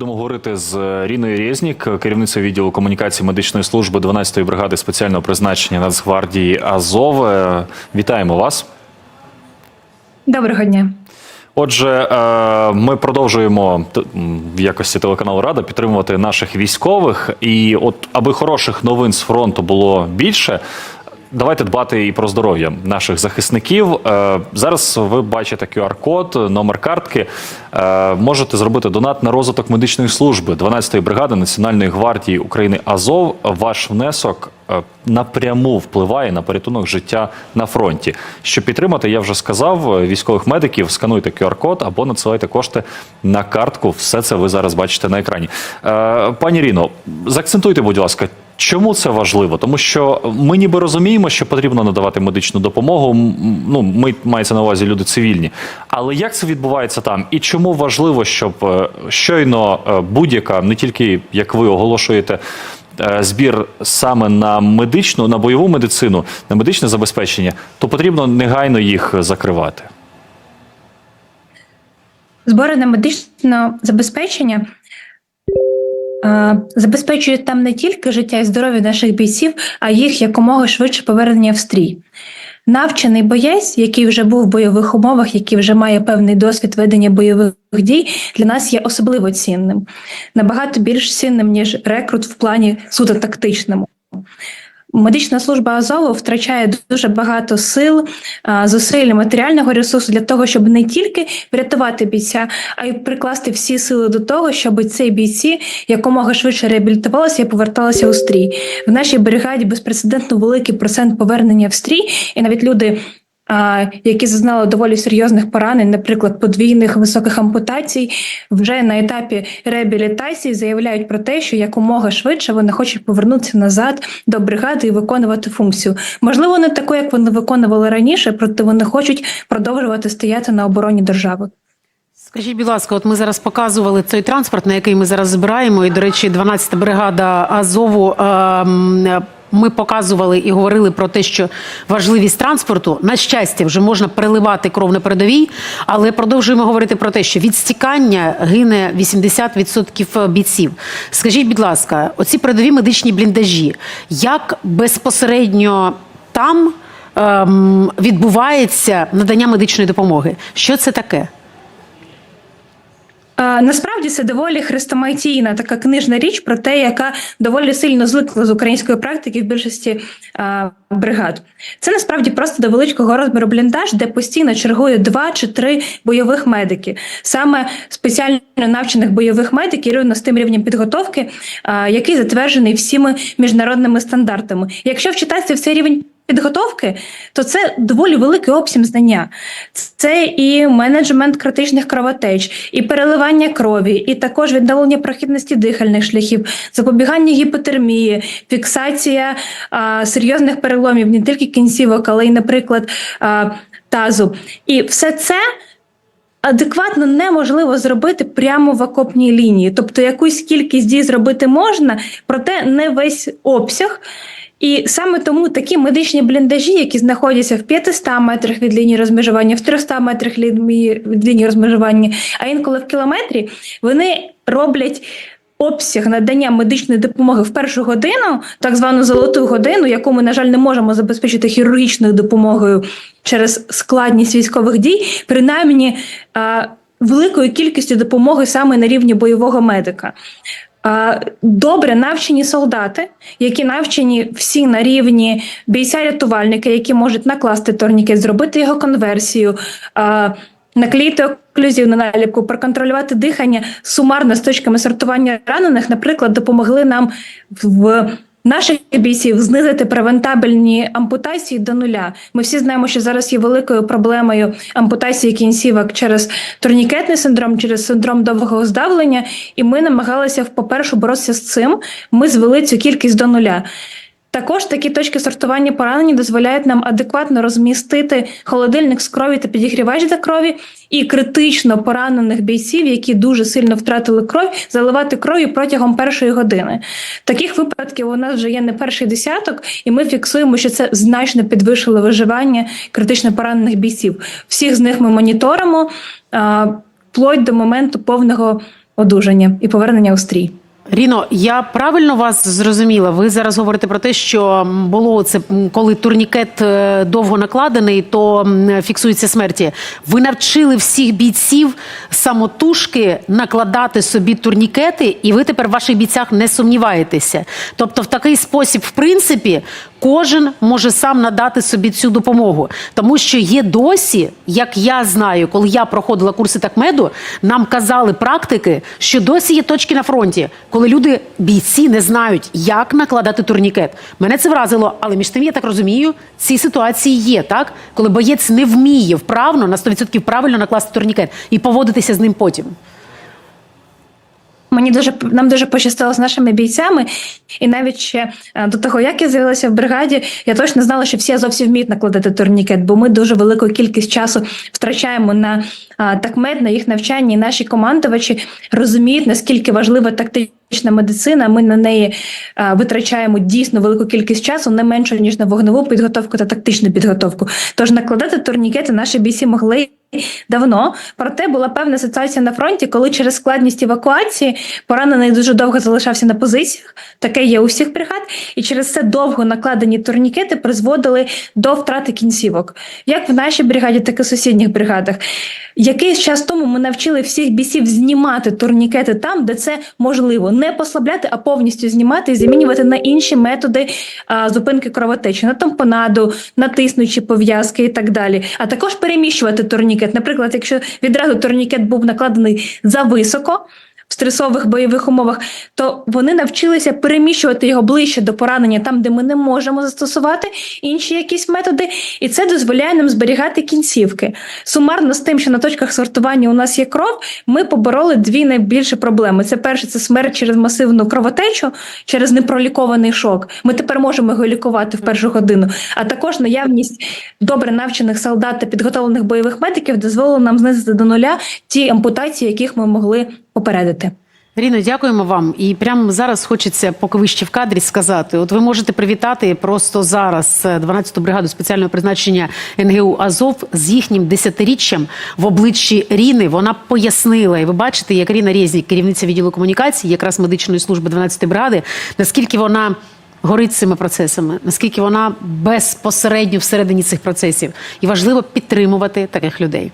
Будемо говорити з Ріною Резнік, керівницею відділу комунікації медичної служби 12-ї бригади спеціального призначення Нацгвардії Азов. Е, Вітаємо вас. Доброго дня. Отже, е, ми продовжуємо в якості телеканалу Рада підтримувати наших військових. І от аби хороших новин з фронту було більше. Давайте дбати і про здоров'я наших захисників. Е, Зараз ви бачите QR-код, номер картки. Е, Можете зробити донат на розвиток медичної служби 12-ї бригади Національної гвардії України Азов. Ваш внесок е, напряму впливає на порятунок життя на фронті. Щоб підтримати, я вже сказав, військових медиків скануйте QR-код або надсилайте кошти на картку. Все це ви зараз бачите на екрані. Пані Ріно, заакцентуйте, будь ласка. Чому це важливо? Тому що ми ніби розуміємо, що потрібно надавати медичну допомогу. Ну, ми мається на увазі люди цивільні. Але як це відбувається там? І чому важливо, щоб е, щойно е, будь-яка, не тільки як ви оголошуєте е, збір саме на медичну, на бойову медицину, на медичне забезпечення, то потрібно негайно їх закривати. Збори на медичне забезпечення забезпечують там не тільки життя і здоров'я наших бійців, а їх якомога швидше повернення в стрій. Навчений боєць, який вже був в бойових умовах, який вже має певний досвід ведення бойових дій, для нас є особливо цінним, набагато більш цінним, ніж рекрут в плані суто тактичному. Медична служба Азову втрачає дуже багато сил, зусиль, матеріального ресурсу для того, щоб не тільки врятувати бійця, а й прикласти всі сили до того, щоб ці бійці якомога швидше реабілітувалися і поверталися у стрій. В нашій бригаді безпрецедентно великий процент повернення в стрій, і навіть люди. Які зазнали доволі серйозних поранень, наприклад, подвійних високих ампутацій, вже на етапі реабілітації заявляють про те, що якомога швидше вони хочуть повернутися назад до бригади і виконувати функцію. Можливо, не таку, як вони виконували раніше, проте вони хочуть продовжувати стояти на обороні держави. Скажіть, будь ласка, от ми зараз показували той транспорт, на який ми зараз збираємо. І, до речі, 12-та бригада Азову. ем, Ми показували і говорили про те, що важливість транспорту на щастя вже можна переливати кров на передовій, але продовжуємо говорити про те, що від стікання гине 80% бійців. Скажіть, будь ласка, оці передові медичні бліндажі, як безпосередньо там ем, відбувається надання медичної допомоги? Що це таке? Насправді це доволі хрестоматійна така книжна річ про те, яка доволі сильно зникла з української практики в більшості а, бригад. Це насправді просто до величкого розміру бліндаж, де постійно чергує два чи три бойових медики. Саме спеціально навчених бойових медиків рівно з тим рівнем підготовки, а, який затверджений всіми міжнародними стандартами. Якщо вчитатися в цей рівень підготовки, то це доволі великий обсім знання. Це і менеджмент критичних кровотеч, і переливання крові, і також відновлення прохідності дихальних шляхів, запобігання гіпотермії, фіксація а, серйозних переломів не тільки кінцівок, але й, наприклад, а, тазу. І все це. Адекватно неможливо зробити прямо в окопній лінії. Тобто якусь кількість дій зробити можна, проте не весь обсяг. І саме тому такі медичні бліндажі, які знаходяться в 500 метрах від лінії розмежування, в 300 метрах від лінії- розмежування, а інколи в кілометрі, вони роблять. Обсяг надання медичної допомоги в першу годину, так звану золоту годину, яку ми, на жаль, не можемо забезпечити хірургічною допомогою через складність військових дій, принаймні великою кількістю допомоги саме на рівні бойового медика. Добре навчені солдати, які навчені всі на рівні бійця-рятувальника, які можуть накласти турніки, зробити його конверсію, наклеїти наклеїти на наліпку, проконтролювати дихання сумарно з точками сортування ранених, наприклад, допомогли нам в. Наших бійців знизити превентабельні ампутації до нуля. Ми всі знаємо, що зараз є великою проблемою ампутації кінцівок через турнікетний синдром, через синдром довгого здавлення. І ми намагалися, по-перше, боротися з цим. Ми звели цю кількість до нуля. Також такі точки сортування поранень дозволяють нам адекватно розмістити холодильник з крові та підігрівач для крові і критично поранених бійців, які дуже сильно втратили кров, заливати кров'ю протягом першої години. Таких випадків у нас вже є не перший десяток, і ми фіксуємо, що це значно підвищило виживання критично поранених бійців. Всіх з них ми моніторимо вплоть до моменту повного одужання і повернення у стрій. Ріно, я правильно вас зрозуміла. Ви зараз говорите про те, що було це коли турнікет е, довго накладений, то фіксуються смерті. Ви навчили всіх бійців самотужки накладати собі турнікети, і ви тепер в ваших бійцях не сумніваєтеся. Тобто, в такий спосіб, в принципі, кожен може сам надати собі цю допомогу, тому що є досі, як я знаю, коли я проходила курси такмеду, нам казали практики, що досі є точки на фронті, коли люди, бійці, не знають, як накладати турнікет. Мене це вразило, але між тим, я так розумію, ці ситуації є, так? Коли боєць не вміє вправно на 100% правильно накласти турнікет і поводитися з ним потім. Мені дуже нам дуже пощастило з нашими бійцями, і навіть ще е, до того, як я з'явилася в бригаді, я точно знала, що всі зовсім вміють накладати турнікет, бо ми дуже велику кількість часу втрачаємо на а, такмед, на їх навчання, і наші командувачі розуміють, наскільки важлива тактична медицина. Ми на неї а, витрачаємо дійсно велику кількість часу, не менше ніж на вогневу підготовку та тактичну підготовку. Тож накладати турнікети наші бійці могли. Давно проте була певна ситуація на фронті, коли через складність евакуації поранений дуже довго залишався на позиціях. Таке є у всіх бригад, і через це довго накладені турнікети призводили до втрати кінцівок, як в нашій бригаді, так і в сусідніх бригадах. Якийсь час тому ми навчили всіх бійців знімати турнікети там, де це можливо, не послабляти, а повністю знімати і замінювати на інші методи а, зупинки кровотечі, на тампонаду, на пов'язки і так далі. А також переміщувати турнікет. Наприклад, якщо відразу турнікет був накладений зависоко. В стресових бойових умовах, то вони навчилися переміщувати його ближче до поранення, там, де ми не можемо застосувати інші якісь методи, і це дозволяє нам зберігати кінцівки. Сумарно з тим, що на точках сортування у нас є кров, ми побороли дві найбільші проблеми. Це перше, це смерть через масивну кровотечу, через непролікований шок. Ми тепер можемо його лікувати в першу годину. А також наявність добре навчених солдат та підготовлених бойових медиків дозволила нам знизити до нуля ті ампутації, яких ми могли попередити. Ріно, дякуємо вам. І прямо зараз хочеться, поки ви ще в кадрі, сказати: от ви можете привітати просто зараз 12-ту бригаду спеціального призначення НГУ Азов з їхнім десятиріччям в обличчі Ріни. Вона пояснила, і ви бачите, як Ріна Резнік, керівниця відділу комунікації, якраз медичної служби 12-ї бригади, наскільки вона. Горить цими процесами, наскільки вона безпосередньо всередині цих процесів, і важливо підтримувати таких людей.